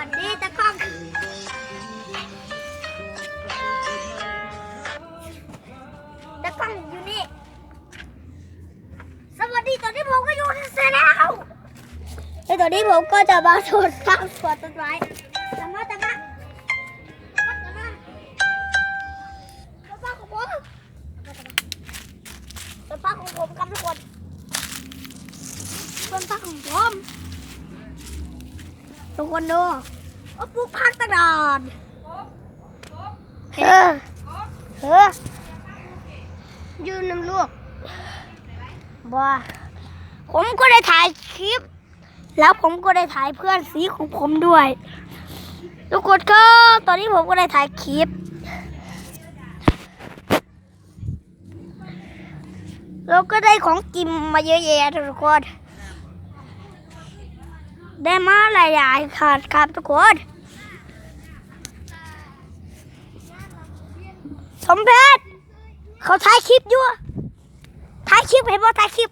สวัสดีตะกล้องตะกล้องอยู่นี่ สวัสดีตอนนี้ผมก็อยู่ในเซนแล้วแล้วตอนนี้ผมก็จะมาโทษข้างสวนต้นไม้ตามมาตามมาตามมาตามมาตามมาของผมต้นฟ้าของผมครับทุกคนต้นฟ้าของผม ทุกคนดูว่าปลูกผักตะดอนเออเออยืนน้ำลวกบ้าผมก็ได้ถ่ายคลิป แล้วผมก็ได้ถ่ายเพื่อนสีของผมด้วย ทุกคนก็ตอนนี้ผมก็ได้ถ่ายคลิปแล้วก็ได้ของกินมาเยอะแยะทุกคน ได้มาหลายๆครับครับทุกคนสมเพชรเขาถ่ายคลิปอยู่ถ่ายคลิปเห็นบ่ถ่ายคลิป